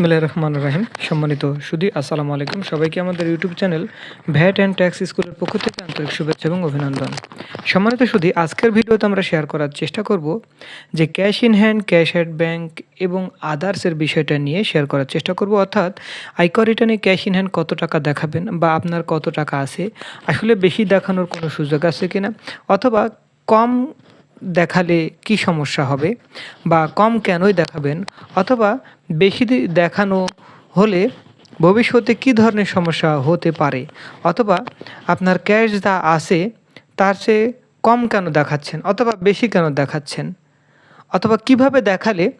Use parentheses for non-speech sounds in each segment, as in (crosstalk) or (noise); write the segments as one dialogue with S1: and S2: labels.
S1: বিসমিল্লাহ রহমান রাহিম। সম্মানিত সুদী আসসালামু আলাইকুম। সবাইকে আমাদের YouTube channel VAT and tax স্কুলের পক্ষ থেকে আন্তরিক শুভেচ্ছা এবং অভিনন্দন। সম্মানিত সুদী আজকের ভিডিওতে আমরা শেয়ার করার চেষ্টা করব যে cash in hand, cash at bank এবং আদার্সের বিষয়টা নিয়ে শেয়ার করার চেষ্টা করব। অর্থাৎ আয়কর রিটার্নে ক্যাশ ইন হ্যান্ড কত টাকা দেখাবেন বা আপনার কত টাকা আছে, আসলে বেশি দেখানোর কোনো সুযোগ আছে কিনা? অথবা, কম দেখালে কি সমস্যা হবে বা কম কেনই দেখাবেন? অথবা বেশি দেখানো হলে ভবিষ্যতে কি ধরনের সমস্যা হতে পারে? অথবা আপনার ক্যাশ যা আসে তার সে কম কেন দেখাচ্ছেন? অথবা বেশি কেন দেখাচ্ছেন? অথবা কীভাবে দেখালে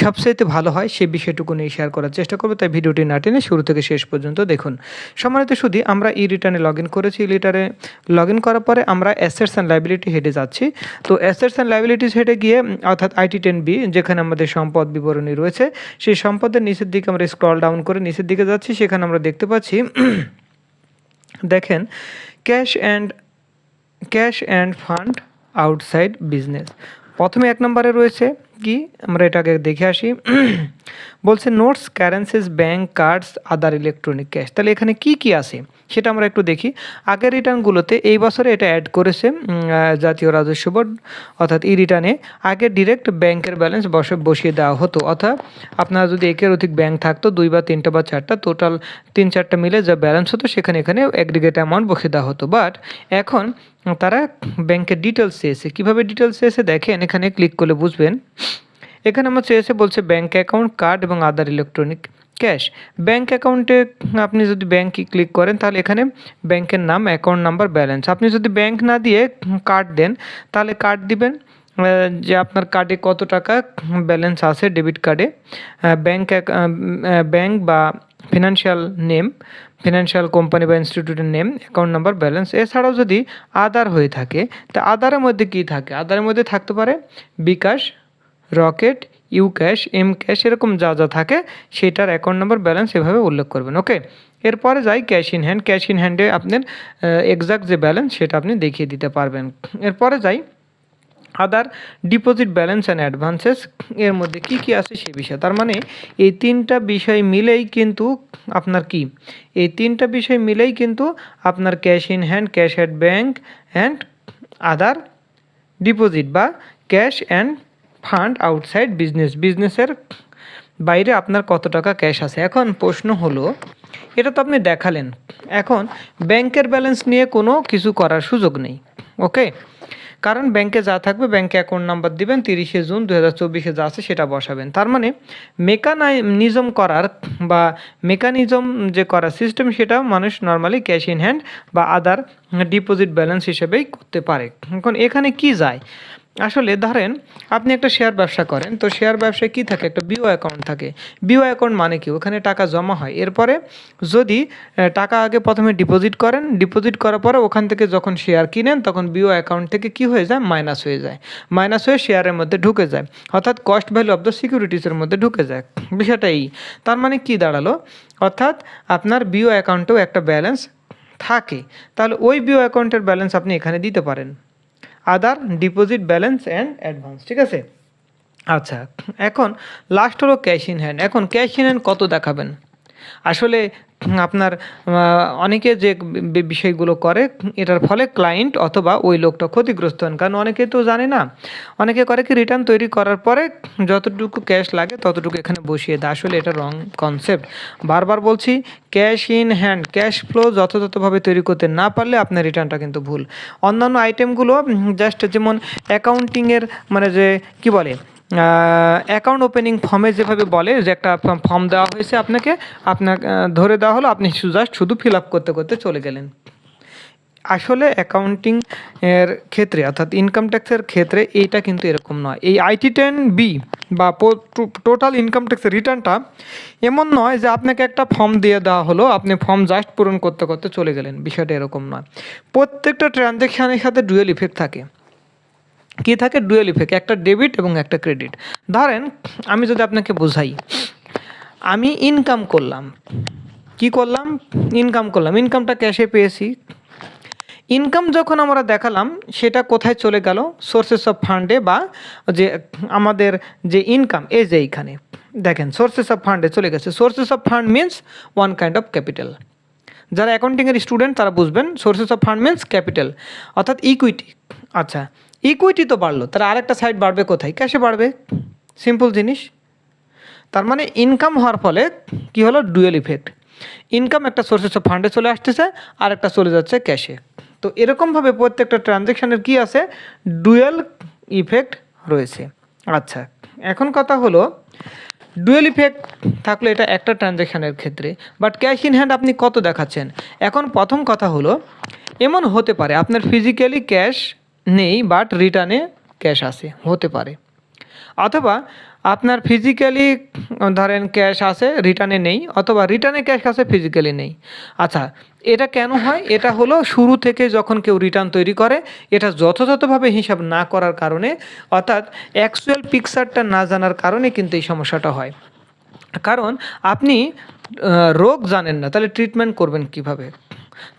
S1: সবচাইতে ভালো হয় সেই বিষয়টুকু নিয়ে শেয়ার করার চেষ্টা করব, তাই ভিডিওটি না টেনে শুরু থেকে শেষ পর্যন্ত দেখুন। সম্মানিত শুধু আমরা ই রিটার্নে লগ ইন করেছি ই রিটার্নে লগ ইন করার পরে আমরা অ্যাসেটস অ্যান্ড লাইবিলিটি হেডে যাচ্ছি। তো অ্যাসেটস অ্যান্ড লাইবিলিটিস হেডে গিয়ে, অর্থাৎ আইটি টেন বি যেখানে আমাদের সম্পদ বিবরণী রয়েছে, সেই সম্পদের নিচের দিকে আমরা স্ক্রল ডাউন করে নিচের দিকে যাচ্ছি। সেখানে আমরা দেখতে পাচ্ছি, দেখেন cash and cash and fund outside business প্রথমে এক নম্বরে রয়েছে কি? আমরা এটাকে দেখে আসি। (clears throat) বলছে notes currencies bank cards other electronic cash তাহলে এখানে কি কি আছে? সেটা আমরা একটু দেখি। আগের রিটার্নগুলোতে এই বছরে এটা অ্যাড করেছে জাতীয় রাজস্ব বোর্ড অর্থাৎ ই রিটার্নে আগে ডিরেক্ট ব্যাংকের ব্যালেন্স বসে, বসিয়ে দেওয়া হতো। অর্থাৎ আপনার যদি একের অধিক ব্যাংক থাকতো, দুই বা তিনটা বা চারটা টোটাল তিন চারটা মিলে যা ব্যালেন্স হতো, সেখানে এখানে অ্যাগ্রিগেট অ্যামাউন্ট বসিয়ে দেওয়া হতো। বাট এখন তারা ব্যাংকের ডিটেলস চেয়েছে। কীভাবে ডিটেলস চেয়েছে? দেখেন, এখানে ক্লিক করলে বুঝবেন। এখানে আমার চেয়েছে বলছে ব্যাংক অ্যাকাউন্ট কার্ড এবং আদার ইলেকট্রনিক ক্যাশ। ব্যাংক অ্যাকাউন্টে আপনি যদি ব্যাংকে ক্লিক করেন, তাহলে এখানে ব্যাংকের নাম, অ্যাকাউন্ট নাম্বার, ব্যালেন্স। আপনি যদি ব্যাংক না দিয়ে কার্ড দেন, তাহলে কার্ড দিবেন যে আপনার কার্ডে কত টাকা ব্যালেন্স আছে ডেবিট কার্ডে। ব্যাংক ব্যাংক বা ফিনান্সিয়াল নেম, ফিনান্সিয়াল কোম্পানি বা ইনস্টিটিউটের নেম, অ্যাকাউন্ট নাম্বার, ব্যালেন্স, এছাড়াও যদি আদার হয়ে থাকে, তা আদারের মধ্যে কি থাকে? আদারের মধ্যে থাকতে পারে bKash rocket, U cash, M cash এরকম যা যা থাকে, সেটার অ্যাকাউন্ট নাম্বার ব্যালেন্স এভাবে উল্লেখ করবেন ওকে এরপরে যাই cash in hand cash in হ্যান্ডে আপনার এক্সাক্ট যে ব্যালেন্স সেটা আপনি দেখিয়ে দিতে পারবেন। এরপরে যাই other deposit balance and advances এর মধ্যে কি কি আছে সে বিষয়, তার মানে এই তিনটা বিষয় মিলেই কিন্তু আপনার কি? এই তিনটা বিষয় মিলেই কিন্তু আপনার cash in hand cash at bank and other deposit বা cash and fund outside business, বিজনেসের বাইরে আপনার কত টাকা ক্যাশ আছে? এখন প্রশ্ন হলো, এটা তো আপনি দেখালেন। এখন ব্যাংকের ব্যালেন্স নিয়ে কোনো কিছু করার সুযোগ নেই, ওকে? কারণ ব্যাংকে যা থাকবে, ব্যাংকে অ্যাকাউন্ট নাম্বার দিবেন, তিরিশে জুন দু হাজার চব্বিশে যা আছে সেটা বসাবেন। তার মানে মেকানিজম করার বা মেকানিজম যে করার সিস্টেম, সেটা মানুষ নর্মালি ক্যাশ ইন হ্যান্ড বা আদার ডিপোজিট ব্যালেন্স হিসেবেই করতে পারে। এখন এখানে কি যায়? আসলে ধরেন, আপনি একটা শেয়ার ব্যবসা করেন, তো শেয়ার ব্যবসায় কি থাকে? একটা বিও অ্যাকাউন্ট থাকে। বিও অ্যাকাউন্ট মানে কি? ওখানে টাকা জমা হয়। এরপরে যদি টাকা আগে প্রথমে ডিপোজিট করেন ডিপোজিট করার পরে ওখান থেকে যখন শেয়ার কিনেন, তখন বিও অ্যাকাউন্ট থেকে কি হয়ে যায়? মাইনাস হয়ে যায়। মাইনাস হয়ে শেয়ারের মধ্যে ঢুকে যায়। অর্থাৎ কস্ট ভ্যালু অফ দ্য সিকিউরিটিসের মধ্যে ঢুকে যায়। বিষয়টা এই। তার মানে কি দাঁড়াল? অর্থাৎ আপনার বিও অ্যাকাউন্টেও একটা ব্যালেন্স থাকে। তাহলে ওই বিও অ্যাকাউন্টের ব্যালেন্স আপনি এখানে দিতে পারেন। Other deposit balance and advance ঠিক আছে? আচ্ছা এখন লাস্ট হলো ক্যাশ ইন হ্যান্ড এখন ক্যাশ ইন হ্যান্ড কত দেখাবেন? আসলে, আপনার অনেকে যে বিষয়গুলো করে, এটার ফলে ক্লায়েন্ট অথবা ওই লোকটা ক্ষতিগ্রস্ত হন। কারণ অনেকে তো জানে না, অনেকে করে কি রিটার্ন তৈরি করার পরে যতটুকু ক্যাশ লাগে ততটুকু এখানে বসিয়ে দেয়। আসলে এটা রং কনসেপ্ট বারবার বলছি cash in hand cash flow যথাযথভাবে তৈরি করতে না পারলে আপনার রিটার্নটা কিন্তু ভুল। অন্যান্য আইটেমগুলো জাস্ট যেমন অ্যাকাউন্টিংয়ের মানে যে, কি বলে অ্যাকাউন্ট ওপেনিং ফর্মে যেভাবে বলে যে একটা ফর্ম দেওয়া হয়েছে আপনাকে আপনার ধরে দেওয়া হলো, আপনি জাস্ট শুধু ফিল আপ করতে করতে চলে গেলেন। আসলে অ্যাকাউন্টিং এর ক্ষেত্রে, অর্থাৎ ইনকাম ট্যাক্সের ক্ষেত্রে এইটা কিন্তু এরকম নয়। এই আইটি টেন বি বা টোটাল ইনকাম ট্যাক্সের রিটার্নটা এমন নয় যে আপনাকে একটা ফর্ম দিয়ে দেওয়া হলো, আপনি ফর্ম জাস্ট পূরণ করতে করতে চলে গেলেন। বিষয়টা এরকম নয়। প্রত্যেকটা ট্রানজ্যাকশানের সাথে ডুয়েল ইফেক্ট থাকে। কী থাকে? ডুয়েল ইফেক্ট একটা ডেবিট এবং একটা ক্রেডিট ধরেন, আমি যদি আপনাকে বোঝাই, আমি ইনকাম করলাম। কি করলাম? ইনকাম করলাম। ইনকামটা ক্যাশে পেয়েছি। ইনকাম যখন আমরা দেখালাম, সেটা কোথায় চলে গেল? সোর্সেস অফ ফান্ডে বা যে আমাদের যে ইনকাম এই যে এইখানে। দেখেন সোর্সেস অফ ফান্ডে চলে গেছে। Sources of fund means one kind of capital যারা অ্যাকাউন্টিংয়ের স্টুডেন্ট তারা বুঝবেন sources of fund means capital অর্থাৎ ইকুইটি আচ্ছা ইকুইটি তো বাড়লো তার আরেকটা সাইড বাড়বে কোথায়? ক্যাশে বাড়বে। সিম্পল জিনিস। তার মানে ইনকাম হওয়ার ফলে কি হলো? ডুয়েল ইফেক্ট ইনকাম একটা সোর্সেস অফ ফান্ডে চলে আসতেছে আর একটা চলে যাচ্ছে ক্যাশে তো এরকমভাবে প্রত্যেকটা ট্রানজ্যাকশানের কি আছে? ডুয়েল ইফেক্ট রয়েছে। আচ্ছা এখন কথা হলো ডুয়েল ইফেক্ট থাকলে এটা একটা ট্রানজ্যাকশানের ক্ষেত্রে বাট ক্যাশ ইন হ্যান্ড আপনি কত দেখাচ্ছেন? এখন প্রথম কথা হলো, এমন হতে পারে আপনার ফিজিক্যালি ক্যাশ নেই বাট রিটার্নে ক্যাশ আসে হতে পারে। অথবা আপনার ফিজিক্যালি ধরেন ক্যাশ আসে রিটার্নে নেই, অথবা রিটার্নে ক্যাশ আসে ফিজিক্যালি নেই। আচ্ছা এটা কেন হয়? এটা হলো শুরু থেকে যখন কেউ রিটার্ন তৈরি করে, এটা যথাযথভাবে হিসাব না করার কারণে, অর্থাৎ অ্যাকচুয়াল পিকচারটা না জানার কারণে কিন্তু এই সমস্যাটা হয়। কারণ আপনি রোগ জানেন না, তাহলে ট্রিটমেন্ট করবেন কীভাবে?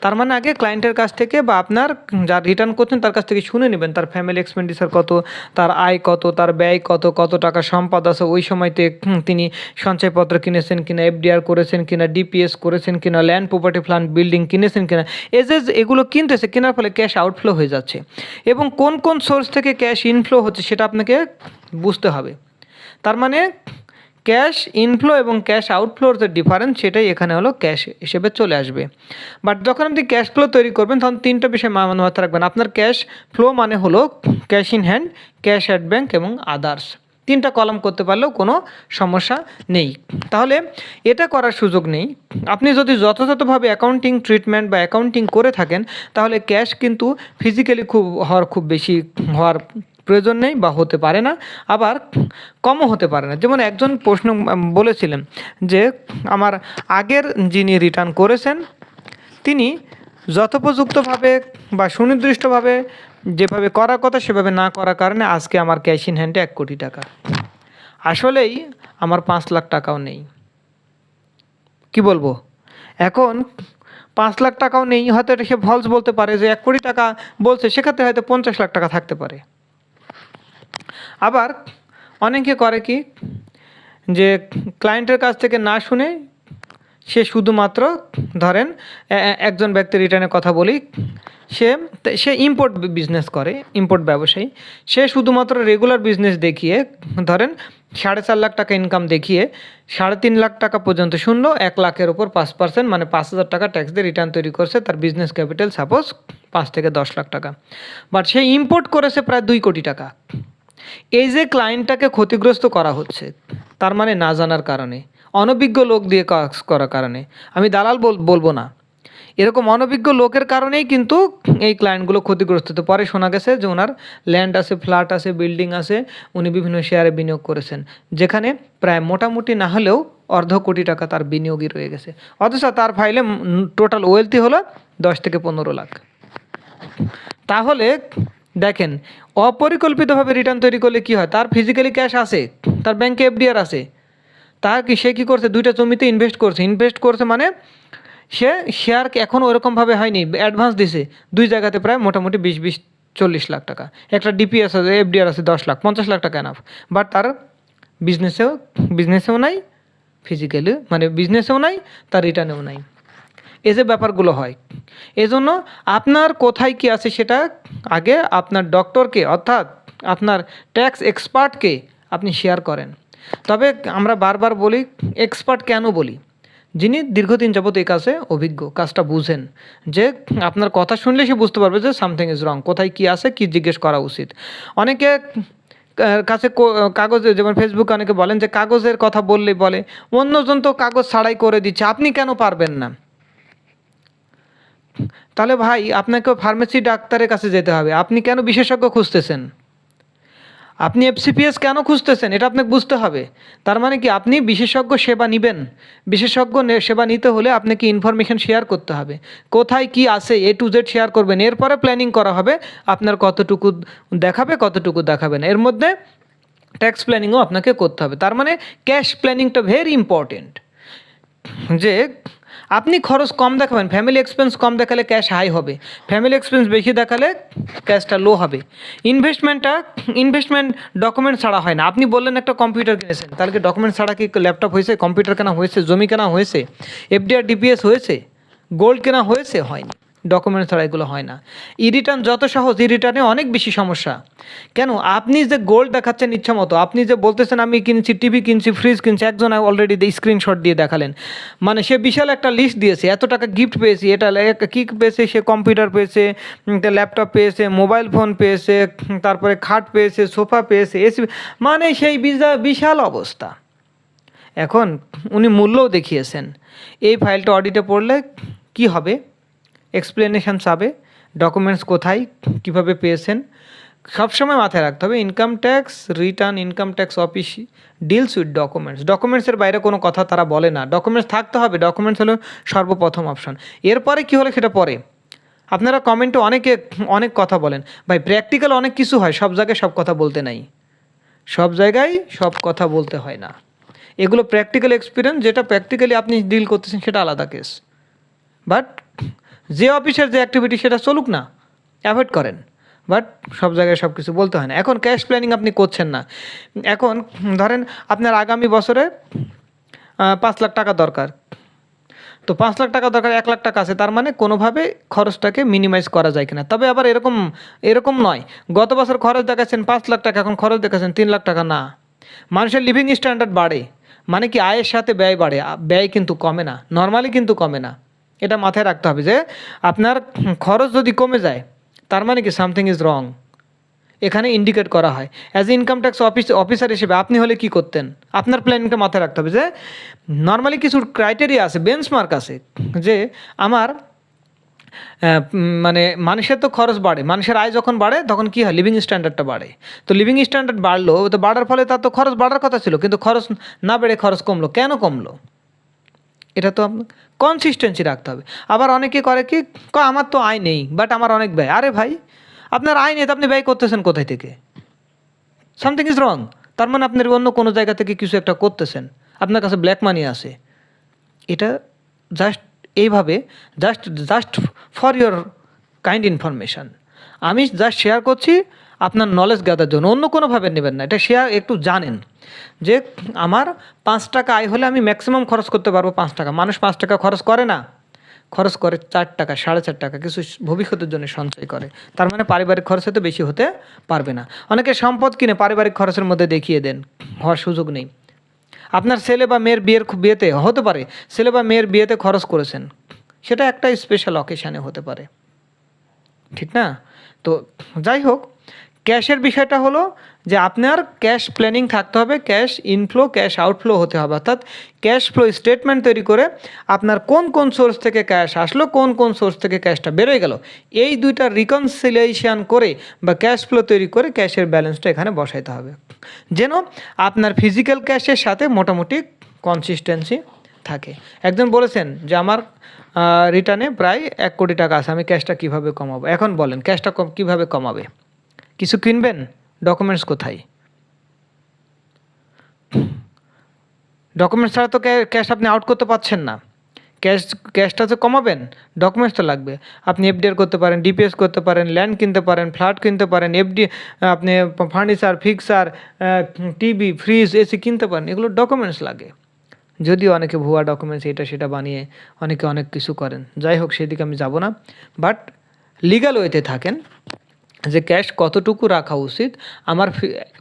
S1: তার মানে আগে ক্লায়েন্টের কাছ থেকে বা আপনার যার রিটার্ন করছেন তার কাছ থেকে শুনে নেবেন, তার ফ্যামিলি এক্সপেন্ডিচার কত, তার আয় কত, তার ব্যয় কত কত টাকা সম্পদ আছে, ওই সময়তে তিনি সঞ্চয়পত্র কিনেছেন কিনা এফডিআর করেছেন কিনা ডিপিএস করেছেন কিনা ল্যান্ড প্রপার্টি প্ল্যান বিল্ডিং কিনেছেন কিনা এজ এজ এগুলো কিনতেছে, কেনার ফলে ক্যাশ আউটফ্লো হয়ে যাচ্ছে। এবং কোন কোন সোর্স থেকে ক্যাশ ইনফ্লো হচ্ছে সেটা আপনাকে বুঝতে হবে। তার মানে ক্যাশ ইনফ্লো এবং ক্যাশ আউটফ্লোর যে ডিফারেন্স সেটাই এখানে হলো ক্যাশ হিসেবে চলে আসবে। বাট যখন আপনি ক্যাশ ফ্লো তৈরি করবেন, তখন তিনটা বিষয় মা- মাথায় রাখবেন। আপনার ক্যাশ ফ্লো মানে হলো cash in hand cash at bank এবং আদার্স তিনটা কলম করতে পারলেও কোনো সমস্যা নেই। তাহলে এটা করার সুযোগ নেই। আপনি যদি যথাযথভাবে অ্যাকাউন্টিং ট্রিটমেন্ট বা অ্যাকাউন্টিং করে থাকেন, তাহলে ক্যাশ কিন্তু ফিজিক্যালি খুব হওয়ার খুব বেশি হওয়ার প্রয়োজন নেই বা হতে পারে না, আবার কমও হতে পারে না। যেমন একজন প্রশ্ন বলেছিলেন যে, আমার আগের যিনি রিটার্ন করেছেন, তিনি যথোপযুক্তভাবে বা সুনির্দিষ্টভাবে যেভাবে করার কথা, সেভাবে না করার কারণে আজকে আমার ক্যাশ ইন হ্যান্ডে এক কোটি টাকা। আসলেই আমার পাঁচ লাখ টাকাও নেই। কি বলব? এখন পাঁচ লাখ টাকাও নেই, হয়তো এটা সে ফলস বলতে পারে যে, এক কোটি টাকা বলছে, সেক্ষেত্রে হয়তো পঞ্চাশ লাখ টাকা থাকতে পারে। আবার অনেকে করে কি, যে ক্লায়েন্টের কাছ থেকে না শুনে সে শুধুমাত্র ধরেন একজন ব্যক্তি রিটার্নে কথা বলি, সে সে ইম্পোর্ট বিজনেস করে ইম্পোর্ট ব্যবসায়ী। সে শুধুমাত্র রেগুলার বিজনেস দেখিয়ে, ধরেন সাড়ে চার লাখ টাকা ইনকাম দেখিয়ে, সাড়ে তিন লাখ টাকা পর্যন্ত শূন্য এক লাখের ওপর পাঁচ পার্সেন্ট মানে পাঁচ হাজার টাকা ট্যাক্স দিয়ে রিটার্ন তৈরি করছে তার বিজনেস ক্যাপিটাল সাপোজ পাঁচ থেকে দশ লাখ টাকা। বাট সে ইম্পোর্ট করেছে প্রায় দুই কোটি টাকা। এই যে ক্লায়েন্টটাকে ক্ষতিগ্রস্ত করা হচ্ছে, তার মানে না জানার কারণে, অনভিজ্ঞ লোক দিয়ে কাজ করার কারণে, আমি দালাল বলব না। এরকম অনভিজ্ঞ লোকের কারণেই কিন্তু এই ক্লায়েন্টগুলো ক্ষতিগ্রস্ত। হতে পরে শোনা গেছে যে ওনার ল্যান্ড আছে ফ্ল্যাট আছে বিল্ডিং আছে, উনি বিভিন্ন শেয়ারে বিনিয়োগ করেছেন, যেখানে প্রায় মোটামুটি না হলেও অর্ধ কোটি টাকা তার বিনিয়োগই রয়ে গেছে। অথচ তার ফাইলে টোটাল ওয়েলথি হলো দশ থেকে পনেরো লাখ। তাহলে দেখেন, অপরিকল্পিতভাবে রিটার্ন তৈরি করলে কি হয়? তার ফিজিক্যালি ক্যাশ আছে, তার ব্যাংকে এফডিআর আছে। তার কি, সে কী করছে? দুইটা জমিতে ইনভেস্ট করছে। ইনভেস্ট করছে মানে সে শেয়ার এখন ওরকমভাবে হয়নি অ্যাডভান্স দিছে। দুই জায়গাতে প্রায় মোটামুটি বিশ বিশ, চল্লিশ লাখ টাকা। একটা ডিপিএস আছে এফডিআর আছে, দশ লাখ, পঞ্চাশ লাখ টাকা এনাফ বাট তার বিজনেসেও বিজনেসেও নাই ফিজিক্যালি মানে বিজনেসেও নাই, তার রিটার্নেও নাই। এই যে ব্যাপারগুলো হয়। এজন্য আপনার কোথায় কি আছে সেটা আগে আপনার ডক্টরকে অর্থাৎ আপনার ট্যাক্স এক্সপার্টকে আপনি শেয়ার করেন। তবে আমরা বারবার বলি, এক্সপার্ট কেন বলি? যিনি দীর্ঘদিন যাবত এই কাজে অভিজ্ঞ, কাজটা বুঝেন যে আপনার কথা শুনলে সে বুঝতে পারবে যে সামথিং ইজ রং, কোথায় কি আছে, কি জিজ্ঞেস করা উচিত। অনেকে কাছে কাগজে, যেমন ফেসবুকে অনেকে বলেন যে কাগজের কথা বললেই বলে, অন্যজন তো কাগজ ছাড়াই করে দিচ্ছে, আপনি কেন পারবেন না? তাহলে ভাই আপনাকে ফার্মেসি ডাক্তারের কাছে যেতে হবে। আপনি কেন বিশেষজ্ঞ খুঁজতেছেন? আপনি এফসিপিএস কেন খুঁজতেছেন? এটা আপনাকে বুঝতে হবে। তার মানে কি, আপনি বিশেষজ্ঞ সেবা নেবেন। বিশেষজ্ঞ সেবা নিতে হলে আপনাকে ইনফরমেশন শেয়ার করতে হবে। কোথায় কি আছে এ টু জেড শেয়ার করবেন। এরপরে প্ল্যানিং করা হবে আপনার কতটুকু দেখাবে কতটুকু দেখাবে না। এর মধ্যে ট্যাক্স প্ল্যানিংও আপনাকে করতে হবে। তার মানে ক্যাশ প্ল্যানিংটা ভেরি ইম্পর্টেন্ট যে আপনি খরচ কম দেখাবেন ফ্যামিলি এক্সপেন্স কম দেখালে ক্যাশ হাই হবে। ফ্যামিলি এক্সপেন্স বেশি দেখালে ক্যাশটা লো হবে। ইনভেস্টমেন্টটা ইনভেস্টমেন্ট ডকুমেন্ট ছাড়া হয় না। আপনি বললেন একটা কম্পিউটার কিনেছেন, তাহলে ডকুমেন্ট ছাড়া কি ল্যাপটপ হয়েছে কম্পিউটার কেনা হয়েছে, জমি কেনা হয়েছে এফডিআর ডিপিএস হয়েছে গোল্ড কেনা হয়েছে? হয়নি। ডকুমেন্ট ছাড়া এগুলো হয় না। ই রিটার্ন যত সহজ ই রিটার্নে অনেক বেশি সমস্যা। কেন? আপনি যে গোল্ড দেখাচ্ছেন ইচ্ছা মতো আপনি যে বলতেছেন আমি কিনছি টিভি কিনছি ফ্রিজ কিনছি, একজন অলরেডি স্ক্রিনশট দিয়ে দেখালেন। মানে সে বিশাল একটা লিস্ট দিয়েছে, এত টাকা গিফট পেয়েছি, এটা কী পেয়েছে, সে কম্পিউটার পেয়েছে ল্যাপটপ পেয়েছে মোবাইল ফোন পেয়েছে তারপরে খাট পেয়েছে সোফা পেয়েছে, এসি মানে সেই বিশাল অবস্থা। এখন উনি মূল্যও দেখিয়েছেন। এই ফাইলটা অডিটে পড়লে কি হবে? এক্সপ্লেনেশন চাবে ডকুমেন্টস কোথায়, কীভাবে পেয়েছেন, সবসময় মাথায় রাখতে হবে income tax return income tax office deals with documents ডকুমেন্টসের বাইরে কোনো কথা তারা বলে না। ডকুমেন্টস থাকতে হবে ডকুমেন্টস হলো সর্বপ্রথম অপশন এরপরে কী হলো সেটা পরে? আপনারা কমেন্টে অনেকে অনেক কথা বলেন। ভাই প্র্যাকটিক্যাল অনেক কিছু হয়, সব জায়গায় সব কথা বলতে নাই। সব জায়গায় সব কথা বলতে হয় না। এগুলো প্র্যাকটিক্যাল এক্সপিরিয়েন্স যেটা প্র্যাকটিক্যালি আপনি ডিল করতেছেন, সেটা আলাদা কেস বাট যে অফিসের যে অ্যাক্টিভিটি সেটা চলুক না অ্যাভয়েড করেন। বাট সব জায়গায় সব কিছু বলতে হয় না। এখন ক্যাশ প্ল্যানিং আপনি করছেন না। এখন ধরেন আপনার আগামী বছরে পাঁচ লাখ টাকা দরকার। তো পাঁচ লাখ টাকা দরকার, এক লাখ টাকা আছে। তার মানে কোনোভাবে খরচটাকে মিনিমাইজ করা যায় কিনা। তবে আবার এরকম এরকম নয়। গত বছর খরচ দেখাচ্ছেন পাঁচ লাখ টাকা, এখন খরচ দেখাচ্ছেন তিন লাখ টাকা। না। মানুষের লিভিং স্ট্যান্ডার্ড বাড়ে। মানে কি আয়ের সাথে ব্যয় বাড়ে। ব্যয় কিন্তু কমে না। নর্মালি কিন্তু কমে না। এটা মাথায় রাখতে হবে যে আপনার খরচ যদি কমে যায়, তার মানে কি সামথিং ইজ রং এখানে ইন্ডিকেট করা হয়। As income tax office officer হিসেবে আপনি হলে কি করতেন? আপনার প্ল্যানিংটা মাথায় রাখতে হবে যে নর্মালি কিছু ক্রাইটেরিয়া আছে বেঞ্চমার্ক আছে, যে আমার মানে মানুষের তো খরচ বাড়ে, মানুষের আয় যখন বাড়ে, তখন কি হয়? লিভিং স্ট্যান্ডার্ডটা বাড়ে। তো লিভিং স্ট্যান্ডার্ড বাড়লো, তো বাড়ার ফলে তার তো খরচ বাড়ার কথা ছিল, কিন্তু খরচ না বেড়ে খরচ কমলো। কেন কমলো? এটা তো কনসিস্টেন্সি রাখতে হবে। আবার অনেকে করে কি আমার তো আয় নেই বাট আমার অনেক ব্যয়। আরে ভাই, আপনার আয় নেই তো আপনি ব্যয় করতেছেন কোথায় থেকে? সামথিং ইজ রং তার মানে আপনার অন্য কোনো জায়গা থেকে কিছু একটা করতেছেন। আপনার কাছে ব্ল্যাক মানি আছে। এটা জাস্ট এইভাবে just just for your kind information আমি জাস্ট শেয়ার করছি আপনার নলেজ গ্যাদার জন্য। অন্য কোনোভাবে নেবেন না। এটা শেয়ার একটু জানেন যে আমার পাঁচ টাকা আয় হলে আমি ম্যাক্সিমাম খরচ করতে পারব পাঁচ টাকা। মানুষ পাঁচ টাকা খরচ করে না। খরচ করে চার টাকা, সাড়ে চার টাকা। কিছু ভবিষ্যতের জন্য সঞ্চয় করে। তার মানে পারিবারিক খরচ হতে বেশি হতে পারবে না। অনেকে সম্পদ কিনে পারিবারিক খরচের মধ্যে দেখিয়ে দেন। হওয়ার সুযোগ নেই। আপনার ছেলে বা মেয়ের বিয়ের বিয়েতে হতে পারে। ছেলে বা মেয়ের বিয়েতে খরচ করেছেন। সেটা একটা স্পেশাল অকেশানে হতে পারে। ঠিক না? তো যাই হোক ক্যাশের বিষয়টা হলো যে আপনার ক্যাশ প্ল্যানিং থাকতে হবে, ক্যাশ ইনফ্লো ক্যাশ আউটফ্লো হতে হবে। অর্থাৎ ক্যাশ ফ্লো স্টেটমেন্ট তৈরি করে আপনার কোন কোন সোর্স থেকে ক্যাশ আসলো, কোন কোন সোর্স থেকে ক্যাশটা বেরোয় গেল, এই দুইটা রিকনসিলিয়েশন করে বা ক্যাশ ফ্লো তৈরি করে ক্যাশের ব্যালেন্সটা এখানে বসাইতে হবে। যেন আপনার ফিজিক্যাল ক্যাশের সাথে মোটামুটি কনসিস্টেন্সি থাকে। একজন বলেছেন যে আমার রিটার্নে প্রায় এক কোটি টাকা আছে, আমি ক্যাশটা কীভাবে কমাবো? এখন বলেন ক্যাশটা কম, কীভাবে কমাবে? কিছু কিনবেন? ডকুমেন্টস কোথায়? ডকুমেন্টস ছাড়া তো ক্যাশ আপনি আউট করতে পারছেন না। ক্যাশ ক্যাশটা তো কমাবেন? ডকুমেন্টস তো লাগবে। আপনি এফডিআর করতে পারেন ডিপিএস করতে পারেন ল্যান্ড কিনতে পারেন ফ্ল্যাট কিনতে পারেন এফডি আপনি furniture fixture TV fridge AC কিনতে পারেন, এগুলো ডকুমেন্টস লাগে। যদিও অনেকে ভুয়া ডকুমেন্টস এটা সেটা বানিয়ে অনেকে অনেক কিছু করেন। যাই হোক, সেদিকে আমি যাব না। বাট লিগাল ওয়েতে থাকেন। যে ক্যাশ কতটুকু রাখা উচিত, আমার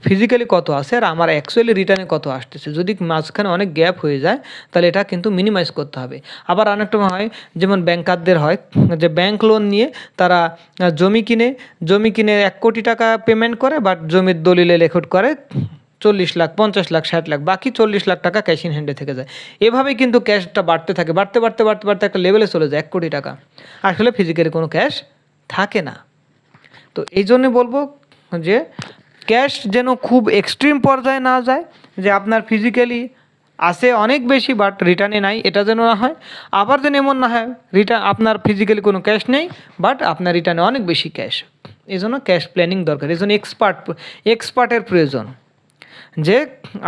S1: ফিজিক্যালি কত আছে আর আমার অ্যাকচুয়ালি রিটার্নে কত আসতেছে। যদি মাঝখানে অনেক গ্যাপ হয়ে যায়, তাহলে এটা কিন্তু মিনিমাইজ করতে হবে। আবার অনেকটা হয়, যেমন ব্যাংকারদের হয়, যে ব্যাংক লোন নিয়ে তারা জমি কিনে জমি কিনে এক কোটি টাকা পেমেন্ট করে বাট জমির দলিলে লেখট করে চল্লিশ লাখ, পঞ্চাশ লাখ, ষাট লাখ, বাকি চল্লিশ লাখ টাকা ক্যাশ ইন হ্যান্ডে থেকে যায়। এভাবেই কিন্তু ক্যাশটা বাড়তে থাকে, বাড়তে বাড়তে বাড়তে বাড়তে একটা লেভেলে চলে যায়, এক কোটি টাকা। আসলে ফিজিক্যালি কোনো ক্যাশ থাকে না। তো এই জন্যে বলব যে ক্যাশ যেন খুব এক্সট্রিম পর্যায়ে না যায়, যে আপনার ফিজিক্যালি আসে অনেক বেশি বাট রিটার্নে নাই, এটা যেন না হয়। আবার যেন এমন না হয় রিটার্ন আপনার ফিজিক্যালি কোনো ক্যাশ নেই বাট আপনার রিটার্নে অনেক বেশি ক্যাশ এই জন্য ক্যাশ প্ল্যানিং দরকার, এই জন্য এক্সপার্ট এক্সপার্টের প্রয়োজন। যে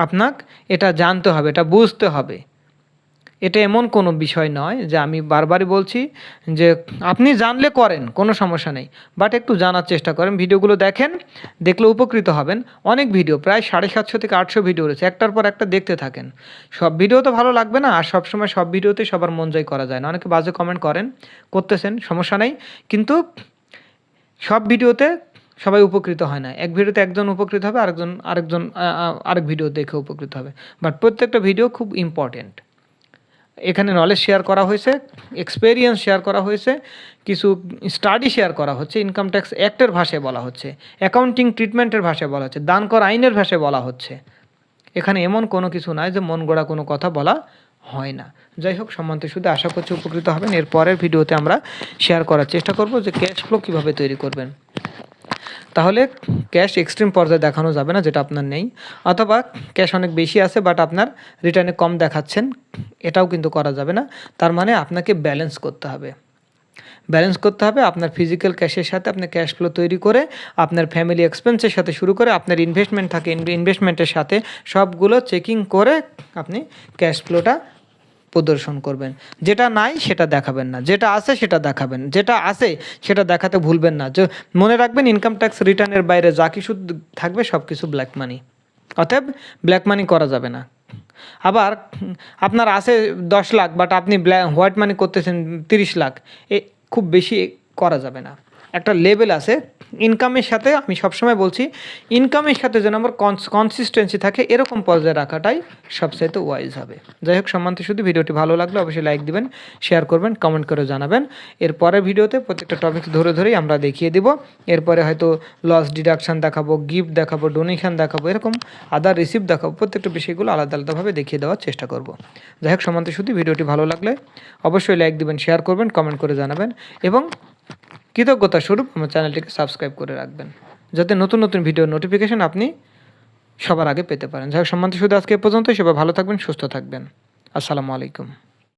S1: আপনাকে এটা জানতে হবে, এটা বুঝতে হবে। এটা এমন কোনো বিষয় নয় যে আমি বারবারই বলছি যে আপনি জানলে করেন, কোনো সমস্যা নেই। বাট একটু জানার চেষ্টা করেন, ভিডিওগুলো দেখেন, দেখলে উপকৃত হবেন। অনেক ভিডিও, প্রায় সাড়ে সাতশো থেকে আটশো ভিডিও রয়েছে, একটার পর একটা দেখতে থাকেন। সব ভিডিও তো ভালো লাগবে না, আর সবসময় সব ভিডিওতে সবার মন জয় করা যায় না। অনেকে বাজে কমেন্ট করেন, করতেছেন, সমস্যা নেই। কিন্তু সব ভিডিওতে সবাই উপকৃত হয় না। এক ভিডিওতে একজন উপকৃত হবে, আরেকজন আরেকজন আরেক ভিডিও দেখে উপকৃত হবে। বাট প্রত্যেকটা ভিডিও খুব ইম্পর্টেন্ট এখানে নলেজ শেয়ার করা হয়েছে এক্সপেরিয়েন্স শেয়ার করা হয়েছে, কিছু স্টাডি শেয়ার করা হচ্ছে ইনকাম ট্যাক্স অ্যাক্টের ভাষায় বলা হচ্ছে অ্যাকাউন্টিং ট্রিটমেন্টের ভাষায় বলা হচ্ছে, দান কর আইনের ভাষায় বলা হচ্ছে। এখানে এমন কোনো কিছু নাই যে মন গড়া কোনো কথা বলা হয় না। যাই হোক, সম্মানিত শুধু আশা করছি উপকৃত হবেন। এর পরের ভিডিওতে আমরা শেয়ার করার চেষ্টা করব যে ক্যাশ ফ্লো কীভাবে তৈরি করবেন। তাহলে ক্যাশ এক্সট্রিম পর্যায়ে দেখানো যাবে না, যেটা আপনার নেই। অথবা ক্যাশ অনেক বেশি আছে বাট আপনার রিটার্নে কম দেখাচ্ছেন, এটাও কিন্তু করা যাবে না। তার মানে আপনাকে ব্যালেন্স করতে হবে। ব্যালেন্স করতে হবে আপনার ফিজিক্যাল ক্যাশের সাথে আপনি ক্যাশ ফ্লো তৈরি করে, আপনার ফ্যামিলি এক্সপেন্সের সাথে শুরু করে, আপনার ইনভেস্টমেন্ট থাকে ইনভেস্টমেন্টের সাথে সবগুলো চেকিং করে আপনি ক্যাশ ফ্লোটা প্রদর্শন করবেন। যেটা নাই, সেটা দেখাবেন না। যেটা আছে, সেটা দেখাবেন। যেটা আছে, সেটা দেখাতে ভুলবেন না। মনে রাখবেন ইনকাম ট্যাক্স রিটার্নের বাইরে যা কিছু থাকবে, সব কিছু ব্ল্যাক মানি অতএব ব্ল্যাক মানি করা যাবে না। আবার, আপনার আছে দশ লাখ বাট আপনি ব্ল্যাক হোয়াইট মানি করতেছেন তিরিশ লাখ, এ খুব বেশি করা যাবে না। একটা লেভেল আছে। ইনকামের সাথে আমি সবসময় বলছি ইনকামের সাথে যেন আমার কনসিস্টেন্সি থাকে, এরকম পর্যায়ে রাখাটাই সবচাইতে ওয়াইজ হবে। যাই হোক, সম্মানিত শুধু ভিডিওটি ভালো লাগলে অবশ্যই লাইক দিবেন শেয়ার করবেন কমেন্ট করে জানাবেন। এর পরের ভিডিওতে প্রত্যেকটা টপিক ধরে ধরেই আমরা দেখিয়ে দিব। এরপরে হয়তো লস ডিডাকশান দেখাবো গিফট দেখাবো ডোনেশন দেখাবো, এরকম আদার রিসিপ্ট দেখাবো, প্রত্যেকটা বিষয়গুলো আলাদা আলাদাভাবে দেখিয়ে দেওয়ার চেষ্টা করব। যাই হোক, সম্মানিত শুধু ভিডিওটি ভালো লাগলে অবশ্যই লাইক দিবেন শেয়ার করবেন কমেন্ট করে জানাবেন এবং কৃতজ্ঞতা স্বরূপ আমার চ্যানেলটিকে সাবস্ক্রাইব করে রাখবেন। যাতে নতুন নতুন ভিডিও নোটিফিকেশন আপনি সবার আগে পেতে পারেন। যাই হোক, সম্মানিত শুধু আজকে পর্যন্ত সবাই ভালো থাকবেন, সুস্থ থাকবেন। আসসালামু আলাইকুম।